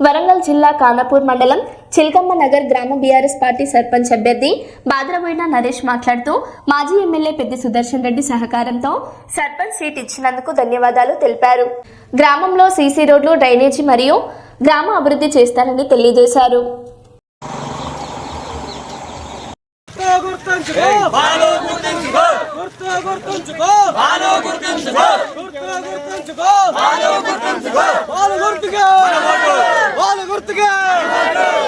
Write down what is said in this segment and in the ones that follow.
వరంగల్ జిల్లా కానాపూర్ మండలం చిల్కమ్మ నగర్ గ్రామ బీఆర్ఎస్ పార్టీ సర్పంచ్ అభ్యర్థి బాద్రబోయిన నరేష్ మాట్లాడుతూ మాజీ ఎమ్మెల్యే పెద్ది సుదర్శన్ రెడ్డి సహకారంతో సర్పంచ్ సీట్ ఇచ్చినందుకు ధన్యవాదాలు తెలిపారు. గ్రామంలో సీసీ రోడ్లు డ్రైనేజీ మరియు గ్రామ అభివృద్ధి చేస్తారని తెలియజేశారు. గుర్తుంచుకో.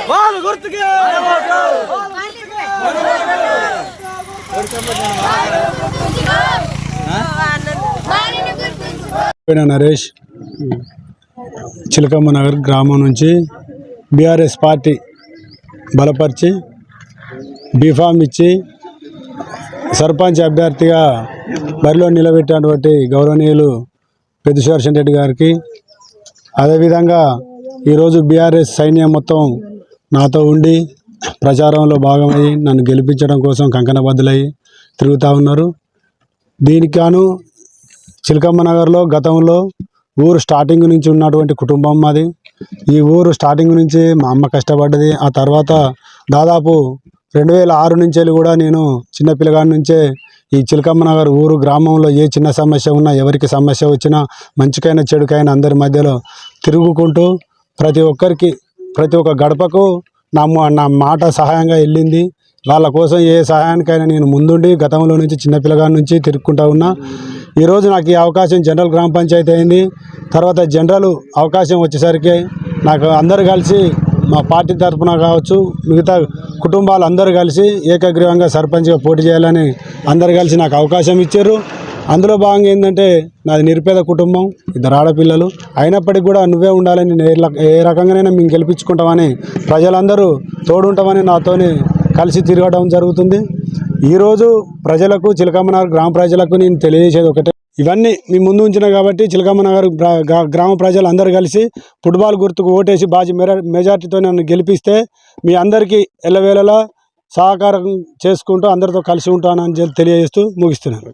బాలో గుర్తుంచుకో నరేష్ చిలకమ్మ నగర్ గ్రామం నుంచి బీఆర్ఎస్ పార్టీ బలపరిచి బీఫామ్ ఇచ్చి సర్పంచ్ అభ్యర్థిగా బరిలో నిలబెట్టినటువంటి గౌరవనీయులు పెద్దిశివర్షన్ రెడ్డి గారికి అదేవిధంగా ఈరోజు బీఆర్ఎస్ సైన్యం మొత్తం నాతో ఉండి ప్రచారంలో భాగమై నన్ను గెలిపించడం కోసం కంకణబద్దులయ్యి తిరుగుతూ ఉన్నారు. దీనికాను చిలకమ్మ నగర్లో గతంలో ఊరు స్టార్టింగ్ నుంచి ఉన్నటువంటి కుటుంబం మాది. ఈ ఊరు స్టార్టింగ్ నుంచి మా అమ్మ కష్టపడ్డది. ఆ తర్వాత దాదాపు రెండు వేల ఆరు నుంచి కూడా నేను చిన్నపిల్లగాడి నుంచే ఈ చిలకమ్మ నగర్ ఊరు గ్రామంలో ఏ చిన్న సమస్య ఉన్నా ఎవరికి సమస్య వచ్చినా మంచికైనా చెడుకైనా అందరి మధ్యలో తిరుగుకుంటూ ప్రతి ఒక్కరికి ప్రతి ఒక్క గడపకు నా నా మాట సహాయంగా వెళ్ళింది. వాళ్ళ కోసం ఏ సహాయానికైనా నేను ముందుండి గతంలో నుంచి చిన్నపిల్లగా నుంచి తిరుక్కుంటా ఉన్నా. ఈరోజు నాకు ఈ అవకాశం జనరల్ గ్రామ పంచాయతీ అయింది. తర్వాత జనరల్ అవకాశం వచ్చేసరికి నాకు అందరు కలిసి మా పార్టీ తరఫున కావచ్చు మిగతా కుటుంబాలు అందరూ కలిసి ఏకగ్రీవంగా సర్పంచ్గా పోటీ చేయాలని అందరు కలిసి నాకు అవకాశం ఇచ్చారు. అందులో భాగంగా ఏంటంటే నాది నిరుపేద కుటుంబం ఇద్దరు ఆడపిల్లలు. అయినప్పటికీ కూడా నువ్వే ఉండాలని నేను ఏ రక- ఏ రకంగానైనా మేము గెలిపించుకుంటామని ప్రజలందరూ తోడుంటామని నాతోని కలిసి తిరగడం జరుగుతుంది. ఈరోజు ప్రజలకు చిలకమ్మనగర్ గ్రామ ప్రజలకు నేను తెలియజేసేది ఒకటే. ఇవన్నీ మీ ముందు ఉంచిన కాబట్టి చిలకమ్మనగర్ గ్రామ ప్రజలు అందరూ కలిసి ఫుట్బాల్ గుర్తుకు ఓటేసి బాజీ మెజార్టీతో నన్ను గెలిపిస్తే మీ అందరికీ ఎల్లవేళలా సహకారం చేసుకుంటూ అందరితో కలిసి ఉంటానని చెప్పి తెలియజేస్తూ ముగిస్తున్నాను.